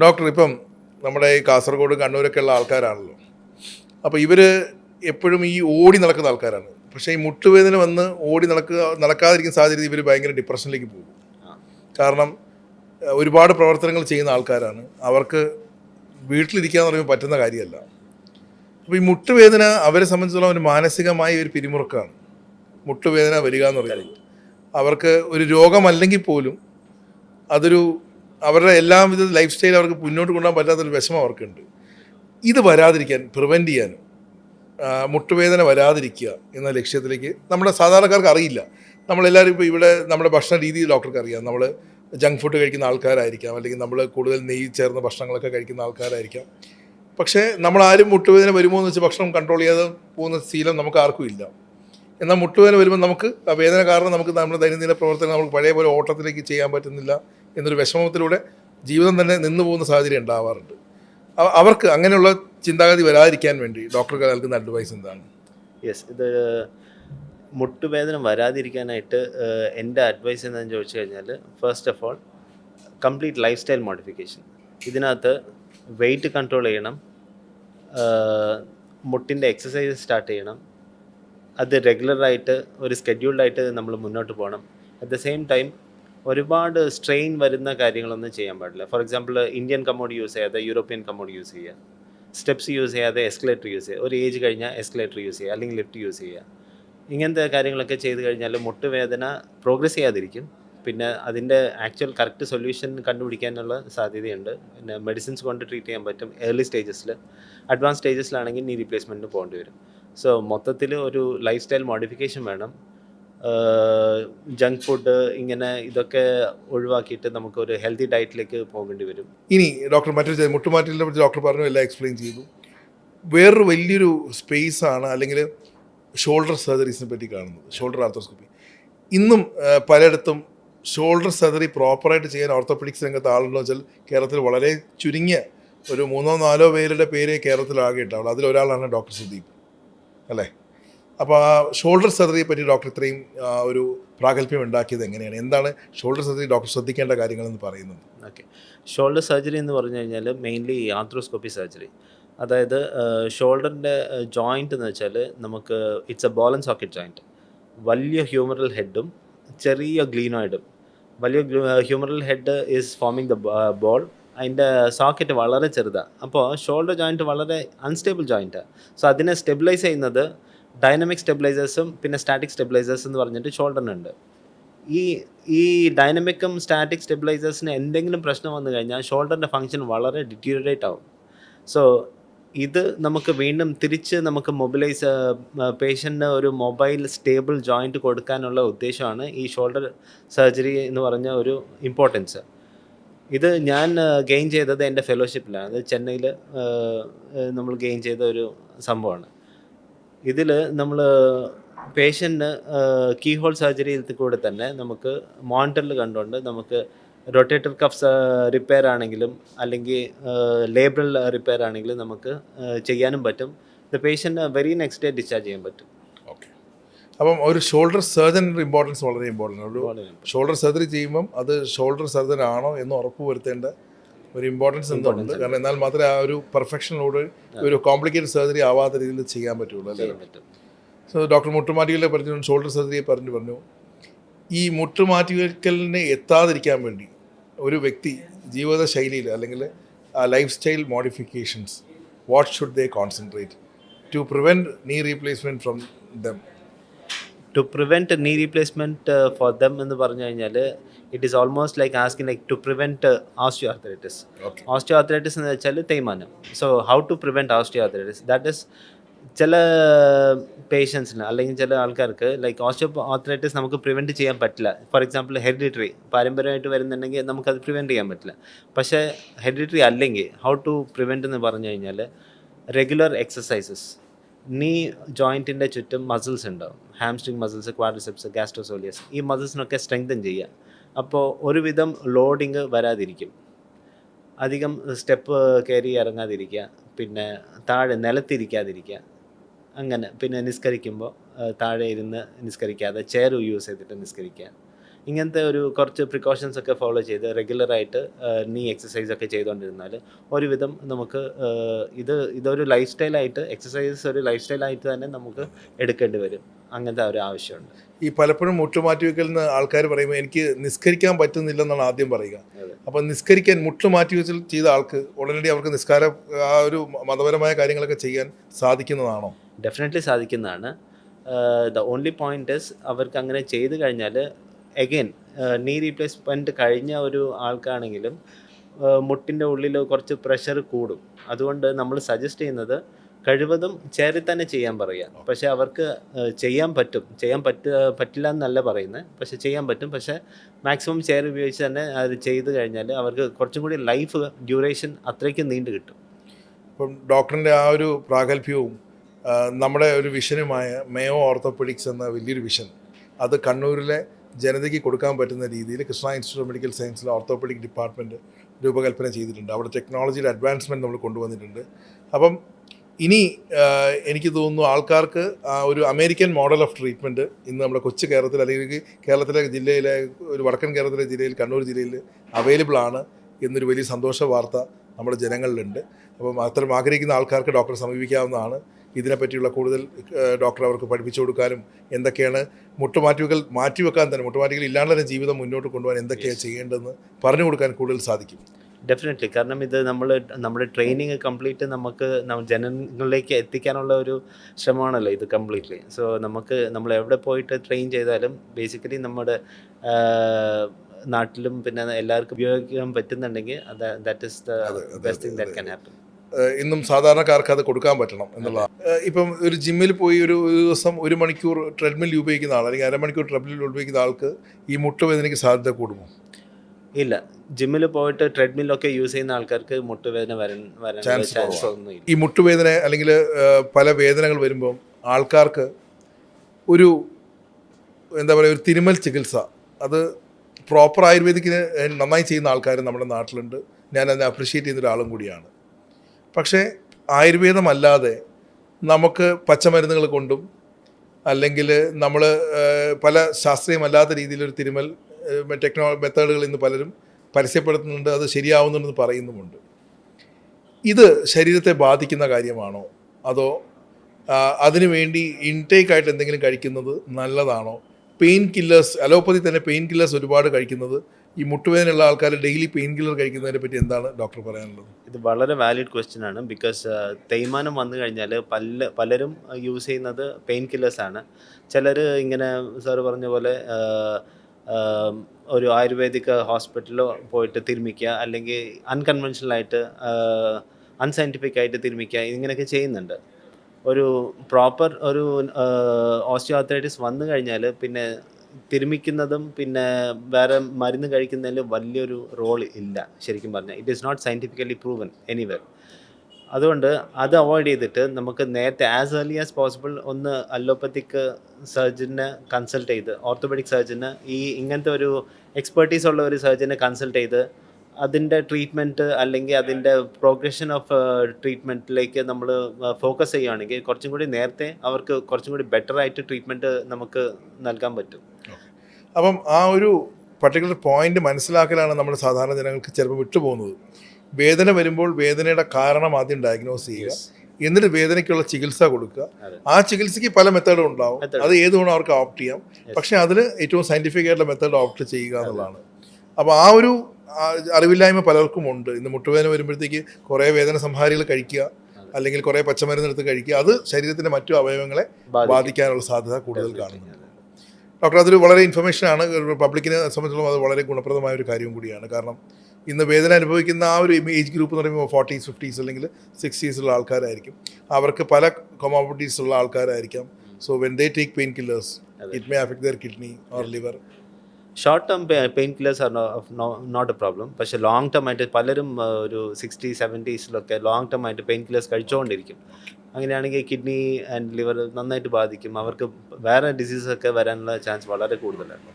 Doctor ഇപ്പം നമ്മുടെ ഈ കാസർഗോഡ് കണ്ണൂരൊക്കെ ഉള്ള ആൾക്കാരാണല്ലോ. അപ്പോൾ ഇവർ എപ്പോഴും ഈ ഓടി നടക്കുന്ന ആൾക്കാരാണ്. പക്ഷേ ഈ മുട്ടുവേദന വന്ന് ഓടി നടക്കുക നടക്കാതിരിക്കുന്ന സാഹചര്യത്തിൽ ഇവർ ഭയങ്കര ഡിപ്രഷനിലേക്ക് പോകും. കാരണം ഒരുപാട് പ്രവർത്തനങ്ങൾ ചെയ്യുന്ന ആൾക്കാരാണ്. അവർക്ക് വീട്ടിലിരിക്കുക എന്ന് പറയുമ്പോൾ പറ്റുന്ന കാര്യമല്ല. അപ്പോൾ ഈ മുട്ടുവേദന അവരെ സംബന്ധിച്ചിടത്തോളം ഒരു മാനസികമായ ഒരു പിരിമുറുക്കമാണ് മുട്ടുവേദന വരിക എന്ന് പറയുന്നത്. അവർക്ക് ഒരു രോഗമല്ലെങ്കിൽ പോലും അതൊരു അവരുടെ എല്ലാ വിധ ലൈഫ് സ്റ്റൈൽ അവർക്ക് മുന്നോട്ട് കൊണ്ടുപോകാൻ പറ്റാത്തൊരു വിഷമം അവർക്കുണ്ട്. ഇത് വരാതിരിക്കാൻ പ്രിവെന്റ് ചെയ്യാനും മുട്ടുവേദന വരാതിരിക്കുക എന്ന ലക്ഷ്യത്തിലേക്ക് നമ്മുടെ സാധാരണക്കാർക്ക് അറിയില്ല. നമ്മളെല്ലാവരും ഇപ്പോൾ ഇവിടെ നമ്മുടെ ഭക്ഷണ രീതി ഡോക്ടർക്ക് അറിയാം. നമ്മൾ ജങ്ക് ഫുഡ് കഴിക്കുന്ന ആൾക്കാരായിരിക്കാം. അല്ലെങ്കിൽ നമ്മൾ കൂടുതൽ നെയ്യ് ചേർന്ന ഭക്ഷണങ്ങളൊക്കെ കഴിക്കുന്ന ആൾക്കാരായിരിക്കാം. പക്ഷേ നമ്മൾ ആരും മുട്ടുവേദന വരുമോ എന്ന് വെച്ച് ഭക്ഷണം കൺട്രോൾ ചെയ്യാതെ പോകുന്ന ശീലം നമുക്ക് ആർക്കും ഇല്ല. എന്നാൽ മുട്ടുവേദന വരുമ്പോൾ നമുക്ക് ആ വേദന കാരണം നമുക്ക് നമ്മുടെ ദൈനംദിന പ്രവർത്തനം നമുക്ക് പഴയ പോലെ ഓട്ടത്തിലേക്ക് ചെയ്യാൻ പറ്റുന്നില്ല. എന്നൊരു വിഷമത്തിലൂടെ ജീവിതം തന്നെ നിന്നു പോകുന്ന സാഹചര്യം ഉണ്ടാവാറുണ്ട്. അവർക്ക് അങ്ങനെയുള്ള ചിന്താഗതി വരാതിരിക്കാൻ വേണ്ടി ഡോക്ടർക്ക് നൽകുന്ന അഡ്വൈസ് എന്താണ്? യെസ് ഇത് മുട്ടുവേദന വരാതിരിക്കാനായിട്ട് എന്റെ അഡ്വൈസ് എന്താണെന്ന് ചോദിച്ചു കഴിഞ്ഞാൽ first of all complete lifestyle modification ഇതിനകത്ത് വെയിറ്റ് കൺട്രോൾ ചെയ്യണം മുട്ടിന്റെ എക്സസൈസ് സ്റ്റാർട്ട് ചെയ്യണം അത് റെഗുലറായിട്ട് ഒരു സ്കെഡ്യൂൾഡായിട്ട് നമ്മൾ മുന്നോട്ട് പോകണം. അറ്റ് ദ സെയിം ടൈം ഒരുപാട് സ്ട്രെയിൻ വരുന്ന കാര്യങ്ങളൊന്നും ചെയ്യാൻ പാടില്ല. For example Indian commode use ചെയ്യാതെ യൂറോപ്യൻ കമ്മോഡ് യൂസ് ചെയ്യുക സ്റ്റെപ്സ് യൂസ് ചെയ്യാതെ എസ്കലേറ്റർ യൂസ് ചെയ്യുക ഒരു ഏജ് കഴിഞ്ഞാൽ എസ്കലേറ്റർ യൂസ് ചെയ്യുക അല്ലെങ്കിൽ ലിഫ്റ്റ് യൂസ് ചെയ്യുക ഇങ്ങനത്തെ കാര്യങ്ങളൊക്കെ ചെയ്ത് കഴിഞ്ഞാൽ മുട്ടുവേദന പ്രോഗ്രസ് ചെയ്യാതിരിക്കും. പിന്നെ അതിന്റെ ആക്ച്വൽ കറക്റ്റ് സൊല്യൂഷൻ കണ്ടുപിടിക്കാനുള്ള സാധ്യതയുണ്ട്. പിന്നെ മെഡിസിൻസ് കൊണ്ട് ട്രീറ്റ് ചെയ്യാൻ പറ്റും ഏർലി സ്റ്റേജസിൽ അഡ്വാൻസ് സ്റ്റേജസിലാണെങ്കിൽ നീ റീപ്ലേസ്മെന്റിന് പോകേണ്ടി വരും. സോ മൊത്തത്തിൽ ഒരു ലൈഫ് സ്റ്റൈൽ മോഡിഫിക്കേഷൻ വേണം. ജങ്ക് ഫുഡ് ഇങ്ങനെ ഇതൊക്കെ ഒഴിവാക്കിയിട്ട് നമുക്ക് ഒരു ഹെൽത്തി ഡയറ്റിലേക്ക് പോകേണ്ടി വരും. ഇനി ഡോക്ടർ മറ്റൊരു മുട്ടുമാറ്റിലെ ഡോക്ടർ പറഞ്ഞു എല്ലാം എക്സ്പ്ലെയിൻ ചെയ്തു വേറൊരു വലിയൊരു സ്പേസ് ആണ് അല്ലെങ്കിൽ ഷോൾഡർ സർജറീസിനെ പറ്റി കാണുന്നത് ഷോൾഡർ ആർത്തോസ്കോപ്പി ഇന്നും പലയിടത്തും ഷോൾഡർ സർജറി പ്രോപ്പറായിട്ട് ചെയ്യാൻ ഓർത്തോപെഡിക്സ് രംഗത്ത് ആളുണ്ടോ വെച്ചാൽ കേരളത്തിൽ വളരെ ചുരുങ്ങിയ ഒരു മൂന്നോ നാലോ പേരുടെ പേര് കേരളത്തിൽ ആകെ ഉണ്ടാവുള്ളൂ അതിലൊരാളാണ് ഡോക്ടർ സുദീപ്. അല്ലേ? അപ്പോൾ ആ ഷോൾഡർ സർജറിയെ പറ്റി ഡോക്ടർ ഇത്രയും ഒരു പ്രാഗൽഭ്യം ഉണ്ടാക്കിയത് എങ്ങനെയാണ്? എന്താണ് ഷോൾഡർ സർജറി ഡോക്ടർ ശ്രദ്ധിക്കേണ്ട കാര്യങ്ങളെന്ന് പറയുന്നത്? ഓക്കെ ഷോൾഡർ സർജറി എന്ന് പറഞ്ഞു കഴിഞ്ഞാൽ മെയിൻലി ആർത്രോസ്കോപ്പി സർജറി അതായത് ഷോൾഡറിന്റെ ജോയിന്റ് എന്ന് വെച്ചാൽ നമുക്ക് it's a and socket joint വലിയ ഹ്യൂമറൽ ഹെഡും ചെറിയ ഗ്ലീനോയിഡും വലിയ humeral head is forming the ball അതിന്റെ സോക്കറ്റ് വളരെ ചെറുതാണ് അപ്പോൾ ഷോൾഡർ ജോയിന്റ് വളരെ അൺസ്റ്റേബിൾ ജോയിന്റാണ് സോ അതിനെ സ്റ്റെബിലൈസ് ചെയ്യുന്നത് ഡൈനമിക് സ്റ്റെബിലൈസേഴ്സും പിന്നെ സ്റ്റാറ്റിക് സ്റ്റെബിലൈസേഴ്സ് എന്ന് പറഞ്ഞിട്ട് ഷോൾഡറിനുണ്ട് ഈ ഈ ഡൈനമിക്കും സ്റ്റാറ്റിക് സ്റ്റെബിലൈസേഴ്സിന് എന്തെങ്കിലും പ്രശ്നം വന്നു കഴിഞ്ഞാൽ ഷോൾഡറിന്റെ ഫങ്ഷൻ വളരെ ഡിറ്റീരിയറേറ്റ് ആവും. സോ ഇത് നമുക്ക് വീണ്ടും തിരിച്ച് നമുക്ക് മൊബിലൈസ് പേഷ്യന്റിന് ഒരു മൊബൈൽ സ്റ്റേബിൾ ജോയിന്റ് കൊടുക്കാനുള്ള ഉദ്ദേശമാണ് ഈ ഷോൾഡർ സർജറി എന്ന് പറഞ്ഞ ഒരു ഇമ്പോർട്ടൻസ് ഇത് ഞാൻ ഗെയിൻ ചെയ്തത് എന്റെ ഫെലോഷിപ്പിലാണ് അത് ചെന്നൈയിൽ നമ്മൾ ഗെയിൻ ചെയ്ത ഒരു സംഭവമാണ്. ഇതിൽ നമ്മൾ പേഷ്യന്റിന് കീ ഹോൾ സർജറിയിൽ കൂടെ തന്നെ നമുക്ക് മോണിറ്ററിൽ കണ്ടുകൊണ്ട് നമുക്ക് റൊട്ടേറ്റർ കഫ്സ് റിപ്പയർ ആണെങ്കിലും അല്ലെങ്കിൽ ലേബറൽ റിപ്പയർ ആണെങ്കിലും നമുക്ക് ചെയ്യാനും പറ്റും. The patient very next day discharge ചെയ്യാൻ പറ്റും. ഓക്കെ അപ്പം ഒരു ഷോൾഡർ സർജന്റെ ഇമ്പോർട്ടൻസ് വളരെ ഇമ്പോർട്ടന്റ് ഒരു ഷോൾഡർ സർജറി ചെയ്യുമ്പം അത് ഷോൾഡർ സർജൻ ആണോ എന്ന് ഉറപ്പ് വരുത്തേണ്ട ഒരു ഇമ്പോർട്ടൻസ് എന്തുണ്ട്? കാരണം എന്നാൽ മാത്രമേ ആ ഒരു പെർഫെക്ഷനോട് ഒരു കോംപ്ലിക്കേറ്റഡ് സർജറി ആവാത്ത രീതിയിൽ ചെയ്യാൻ പറ്റുള്ളൂ അല്ലേ? സോ ഡോക്ടർ മുട്ടുമാറ്റികളെ പറഞ്ഞു ഷോൾഡർ സർജറിയെ പറഞ്ഞു പറഞ്ഞു. ഈ മുട്ടുമാറ്റിവെക്കലിനെ എത്താതിരിക്കാൻ വേണ്ടി ഒരു വ്യക്തി ജീവിത ശൈലിയിൽ അല്ലെങ്കിൽ lifestyle modifications what should they concentrate to prevent knee replacement from them to prevent knee replacement for them എന്ന് പറഞ്ഞു കഴിഞ്ഞാൽ it is almost like asking like to prevent osteoarthritis osteoarthritis എന്ന് വെച്ചാൽ തേയ്മാനം. So how to prevent osteoarthritis that is ചില പേഷ്യൻസിന് അല്ലെങ്കിൽ ചില ആൾക്കാർക്ക് ലൈക്ക് ഓസ്റ്റിയോ ആർത്തറൈറ്റിസ് നമുക്ക് പ്രിവെന്റ് ചെയ്യാൻ പറ്റില്ല. ഫോർ എക്സാമ്പിൾ ഹെറിഡിറ്ററി പാരമ്പര്യമായിട്ട് വരുന്നുണ്ടെങ്കിൽ നമുക്കത് പ്രിവെന്റ് ചെയ്യാൻ പറ്റില്ല. പക്ഷേ ഹെറിഡിറ്ററി അല്ലെങ്കിൽ ഹൗ ടു പ്രിവെന്റ് എന്ന് പറഞ്ഞു കഴിഞ്ഞാൽ റെഗുലർ എക്സസൈസസ് നീ ജോയിന്റിന്റെ ചുറ്റും മസിൽസ് ഉണ്ടാവും. ഹാംസ്ട്രിങ് മസിൽസ് ക്വാഡ്രിസെപ്സ് ഗാസ്ട്രോസോലിയസ് ഈ മസിൽസിനൊക്കെ സ്ട്രെങ്തൻ ചെയ്യുക. അപ്പോൾ ഒരുവിധം ലോഡിങ് വരാതിരിക്കും. അധികം സ്റ്റെപ്പ് കയറി ഇറങ്ങാതിരിക്കുക പിന്നെ താഴെ നിലത്തിരിക്കാതിരിക്കുക അങ്ങനെ പിന്നെ നിസ്കരിക്കുമ്പോൾ താഴെ ഇരുന്ന് നിസ്കരിക്കാതെ ചെയർ യൂസ് ചെയ്തിട്ട് നിസ്കരിക്കുക. ഇങ്ങനത്തെ ഒരു കുറച്ച് പ്രിക്കോഷൻസ് ഒക്കെ ഫോളോ ചെയ്ത് റെഗുലറായിട്ട് നീ എക്സസൈസ് ഒക്കെ ചെയ്തുകൊണ്ടിരുന്നാൽ ഒരുവിധം നമുക്ക് ഇത് ഇതൊരു ലൈഫ് സ്റ്റൈലായിട്ട് എക്സസൈസ് ഒരു ലൈഫ് സ്റ്റൈലായിട്ട് തന്നെ നമുക്ക് എടുക്കേണ്ടി വരും. അങ്ങനത്തെ ഒരു ആവശ്യമുണ്ട്. ഈ പലപ്പോഴും മുട്ടുമാറ്റി എന്ന് ആൾക്കാർ പറയുമ്പോൾ എനിക്ക് നിസ്കരിക്കാൻ പറ്റുന്നില്ല എന്നാണ് ആദ്യം പറയുക. അപ്പോൾ അപ്പം നിസ്കരിക്കാൻ മുട്ട് മാറ്റി വെച്ചൽ ചെയ്ത ആൾക്ക് ഉടനടി അവർക്ക് നിസ്കാര ആ ഒരു മതപരമായ കാര്യങ്ങളൊക്കെ ചെയ്യാൻ സാധിക്കുന്നതാണോ? ഡെഫിനറ്റ്ലി സാധിക്കുന്നതാണ്. ദ ഓൺലി പോയിന്റ് ഇസ് അവർക്ക് അങ്ങനെ ചെയ്തു കഴിഞ്ഞാൽ എഗെയിൻ നീ റീപ്ലേസ്മെന്റ് കഴിഞ്ഞ ഒരു ആൾക്കാണെങ്കിലും മുട്ടിന്റെ ഉള്ളിൽ കുറച്ച് പ്രഷർ കൂടും. അതുകൊണ്ട് നമ്മൾ സജസ്റ്റ് ചെയ്യുന്നത് കഴിവതും ചേരി തന്നെ ചെയ്യാൻ പറയുക. പക്ഷെ അവർക്ക് ചെയ്യാൻ പറ്റും. ചെയ്യാൻ പറ്റ പറ്റില്ല എന്നല്ല പറയുന്നത്. പക്ഷെ ചെയ്യാൻ പറ്റും. പക്ഷെ മാക്സിമം ചെയർ ഉപയോഗിച്ച് തന്നെ അത് ചെയ്ത് കഴിഞ്ഞാൽ അവർക്ക് കുറച്ചും കൂടി ലൈഫ് ഡ്യൂറേഷൻ അത്രയ്ക്ക് നീണ്ടു കിട്ടും. ഇപ്പം ഡോക്ടറിന്റെ ആ ഒരു പ്രാഗൽഭ്യവും നമ്മുടെ ഒരു വിഷനുമായ മേയോ ഓർത്തോപെഡിക്സ് എന്ന വലിയൊരു വിഷൻ അത് കണ്ണൂരിലെ ജനതയ്ക്ക് കൊടുക്കാൻ പറ്റുന്ന രീതിയിൽ കൃഷ്ണ ഇൻസ്റ്റിറ്റ്യൂട്ട് ഓഫ് മെഡിക്കൽ സയൻസിലെ ഓർത്തോപെഡിക് ഡിപ്പാർട്ട്മെന്റ് രൂപകൽപ്പന ചെയ്തിട്ടുണ്ട്. അവിടെ ടെക്നോളജിയുടെ അഡ്വാൻസ്മെന്റ് നമ്മൾ കൊണ്ടുവന്നിട്ടുണ്ട്. അപ്പം ഇനി എനിക്ക് തോന്നുന്നു ആൾക്കാർക്ക് ആ ഒരു അമേരിക്കൻ മോഡൽ ഓഫ് ട്രീറ്റ്മെന്റ് ഇന്ന് നമ്മുടെ കൊച്ചു കേരളത്തിൽ അല്ലെങ്കിൽ കേരളത്തിലെ ജില്ലയിലെ ഒരു വടക്കൻ കേരളത്തിലെ ജില്ലയിൽ കണ്ണൂർ ജില്ലയിൽ അവൈലബിൾ ആണ് എന്നൊരു വലിയ സന്തോഷ വാർത്ത നമ്മുടെ ജനങ്ങളിലുണ്ട്. അപ്പം അത്തരം ആഗ്രഹിക്കുന്ന ആൾക്കാർക്ക് ഡോക്ടറെ സമീപിക്കാവുന്നതാണ്. ഇതിനെപ്പറ്റിയുള്ള കൂടുതൽ ഡോക്ടർ അവർക്ക് പഠിപ്പിച്ചു കൊടുക്കാനും എന്തൊക്കെയാണ് മുട്ടുമാറ്റുകൾ മാറ്റിവെക്കാൻ തന്നെ മുട്ടുമാറ്റുകൾ ഇല്ലാണ്ട് തന്നെ ജീവിതം മുന്നോട്ട് കൊണ്ടുപോകാൻ എന്തൊക്കെയാണ് ചെയ്യേണ്ടതെന്ന് പറഞ്ഞു കൊടുക്കാൻ കൂടുതൽ സാധിക്കും. ഡെഫിനറ്റ്ലി കാരണം ഇത് നമ്മൾ നമ്മുടെ ട്രെയിനിങ് കംപ്ലീറ്റ് നമുക്ക് ജനങ്ങളിലേക്ക് എത്തിക്കാനുള്ള ഒരു ശ്രമമാണല്ലോ ഇത് കംപ്ലീറ്റ്ലി സോ നമുക്ക് നമ്മൾ എവിടെ പോയിട്ട് ട്രെയിൻ ചെയ്താലും ബേസിക്കലി നമ്മുടെ നാട്ടിലും പിന്നെ എല്ലാവർക്കും ഉപയോഗിക്കാൻ പറ്റുന്നുണ്ടെങ്കിൽ അത് that is the best thing that can happen ഇന്നും സാധാരണക്കാർക്ക് അത് കൊടുക്കാൻ പറ്റണം എന്നുള്ളതാണ്. ഏഹ്, ഇപ്പം ഒരു ജിമ്മിൽ പോയി ഒരു ദിവസം ഒരു മണിക്കൂർ ട്രെഡ്മിൽ ഉപയോഗിക്കുന്ന ആൾ അല്ലെങ്കിൽ അരമണിക്കൂർ ട്രെഡ്മിൽ ഉപയോഗിക്കുന്ന ആൾക്ക് ഈ മുട്ടുവേദനയ്ക്ക് സാധ്യത കൂടുമോ? ഇല്ല. ജിമ്മിൽ പോയിട്ട് ട്രെഡ്മില്ലൊക്കെ യൂസ് ചെയ്യുന്ന ആൾക്കാർക്ക് മുട്ടുവേദന വരാൻ വരാൻ ചാൻസ് ഒന്നും ഇല്ല ഈ മുട്ടുവേദന അല്ലെങ്കിൽ പല വേദനകൾ വരുമ്പം ആൾക്കാർക്ക് ഒരു എന്താ പറയുക ഒരു തിരുമൽ ചികിത്സ. അത് പ്രോപ്പർ ആയുർവേദിക്കിന് നന്നായി ചെയ്യുന്ന ആൾക്കാർ നമ്മുടെ നാട്ടിലുണ്ട്. ഞാൻ അതിനെ അപ്രിഷ്യേറ്റ് ചെയ്യുന്ന ഒരാളും കൂടിയാണ്. പക്ഷേ ആയുർവേദമല്ലാതെ നമുക്ക് പച്ചമരുന്നുകൾ കൊണ്ടും അല്ലെങ്കിൽ നമ്മൾ പല ശാസ്ത്രീയമല്ലാത്ത രീതിയിലൊരു തിരുമൽ ടെക്നോ മെത്തേഡുകൾ ഇന്ന് പലരും പരസ്യപ്പെടുത്തുന്നുണ്ട് അത് ശരിയാവുന്നുണ്ടെന്ന് പറയുന്നുമുണ്ട്. ഇത് ശരീരത്തെ ബാധിക്കുന്ന കാര്യമാണോ? അതോ അതിനുവേണ്ടി ഇൻടേക്ക് ആയിട്ട് എന്തെങ്കിലും കഴിക്കുന്നത് നല്ലതാണോ? പെയിൻ കില്ലേഴ്സ് അലോപ്പതി തന്നെ പെയിൻ കില്ലേഴ്സ് ഒരുപാട് കഴിക്കുന്നത്. ഈ മുട്ടുവേദനയുള്ള ആൾക്കാർ ഡെയിലി പെയിൻ കില്ലർ കഴിക്കുന്നതിനെ പറ്റി എന്താണ് ഡോക്ടർ പറയാനുള്ളത്? ഇത് വളരെ വാലിഡ് ക്വസ്റ്റ്യൻ ആണ്. ബിക്കോസ് തേയ്മാനം വന്നു കഴിഞ്ഞാൽ പല പലരും യൂസ് ചെയ്യുന്നത് പെയിൻ കില്ലേഴ്സ് ആണ്. ചിലർ ഇങ്ങനെ സാറ് പറഞ്ഞ പോലെ ഒരു ആയുർവേദിക് ഹോസ്പിറ്റലിൽ പോയിട്ട് തിരുമിക്കുക അല്ലെങ്കിൽ അൺകൺവെൻഷണൽ ആയിട്ട് അൺസയന്റിഫിക് ആയിട്ട് തിരുമിക്കുക ഇങ്ങനെയൊക്കെ ചെയ്യുന്നുണ്ട്. ഒരു പ്രോപ്പർ ഒരു ഓസ്റ്റിയോആർത്രൈറ്റിസ് വന്നു കഴിഞ്ഞാൽ പിന്നെ തിരുമിക്കുന്നതും പിന്നെ വേറെ മരുന്ന് കഴിക്കുന്നതിൽ വലിയൊരു റോൾ ഇല്ല ശരിക്കും പറഞ്ഞാൽ it is not scientifically proven anywhere അതുകൊണ്ട് അത് അവോയ്ഡ് ചെയ്തിട്ട് നമുക്ക് നേരത്തെ ആസ് ഏർലി ആസ് പോസിബിൾ ഒന്ന് അലോപ്പത്തിക് സർജനെ കൺസൾട്ട് ചെയ്ത് ഓർത്തോപെഡിക് സർജന് ഈ ഇങ്ങനത്തെ ഒരു എക്സ്പെർട്ടീസ് ഉള്ള ഒരു സർജനെ കൺസൾട്ട് ചെയ്ത് അതിന്റെ ട്രീറ്റ്മെന്റ് അല്ലെങ്കിൽ അതിന്റെ പ്രോഗ്രഷൻ ഓഫ് ട്രീറ്റ്മെന്റിലേക്ക് നമ്മൾ ഫോക്കസ് ചെയ്യുകയാണെങ്കിൽ കുറച്ചും കൂടി നേരത്തെ അവർക്ക് കുറച്ചും കൂടി ബെറ്റർ ആയിട്ട് ട്രീറ്റ്മെന്റ് നമുക്ക് നൽകാൻ പറ്റും. അപ്പം ആ ഒരു പർട്ടിക്കുലർ പോയിന്റ് മനസ്സിലാക്കലാണ് നമ്മൾ സാധാരണ ജനങ്ങൾക്ക് ചിലപ്പോൾ വിട്ടുപോകുന്നത്. വേദന വരുമ്പോൾ വേദനയുടെ കാരണം ആദ്യം ഡയഗ്നോസ് ചെയ്യുക. എന്നിട്ട് വേദനയ്ക്കുള്ള ചികിത്സ കൊടുക്കുക. ആ ചികിത്സയ്ക്ക് പല മെത്തേഡും ഉണ്ടാവും. അത് ഏത് വേണം അവർക്ക് ഓപ്റ്റ് ചെയ്യാം. പക്ഷേ അതിന് ഏറ്റവും സയന്റിഫിക് ആയിട്ടുള്ള മെത്തേഡ് ഓപ്റ്റ് ചെയ്യുക എന്നുള്ളതാണ്. അപ്പോൾ ആ ഒരു അറിവില്ലായ്മ പലർക്കും ഉണ്ട്. ഇന്ന് മുട്ടുവേദന വരുമ്പോഴത്തേക്ക് കുറേ വേദന സംഹാരികൾ കഴിക്കുക. അല്ലെങ്കിൽ കുറേ പച്ചമരുന്ന് എടുത്ത് കഴിക്കുക. അത് ശരീരത്തിന്റെ മറ്റു അവയവങ്ങളെ ബാധിക്കും. ബാധിക്കാനുള്ള സാധ്യത കൂടുതൽ കാണുന്നുണ്ട്. ഡോക്ടർ അതൊരു വളരെ ഇൻഫർമേഷൻ ആണ്. പബ്ലിക്കിനെ സംബന്ധിച്ചിടത്തോളം അത് വളരെ ഗുണപ്രദമായ ഒരു കാര്യം കൂടിയാണ്. കാരണം ഇന്ന് വേദന അനുഭവിക്കുന്ന ആ ഒരു ഏജ് ഗ്രൂപ്പ് എന്ന് പറയുമ്പോൾ ഫോർട്ടീസ് ഫിഫ്റ്റീസ് അല്ലെങ്കിൽ സിക്സ്റ്റീസുള്ള ആൾക്കാരായിരിക്കും. അവർക്ക് പല കൊമോബിറ്റീസ് ഉള്ള ആൾക്കാരായിരിക്കാം. So when they take painkillers it may affect their kidney or liver short term painkillers are not a problem പക്ഷേ ലോങ് ടേം ആയിട്ട് പലരും ഒരു സിക്സ്റ്റി സെവന്റീസിലൊക്കെ ലോങ് ടേം ആയിട്ട് പെയിൻ കില്ലേഴ്സ് കഴിച്ചുകൊണ്ടിരിക്കും അങ്ങനെയാണെങ്കിൽ കിഡ്നി ആൻഡ് ലിവർ നന്നായിട്ട് ബാധിക്കും. അവർക്ക് വേറെ ഡിസീസൊക്കെ വരാനുള്ള ചാൻസ് വളരെ കൂടുതലാണ്.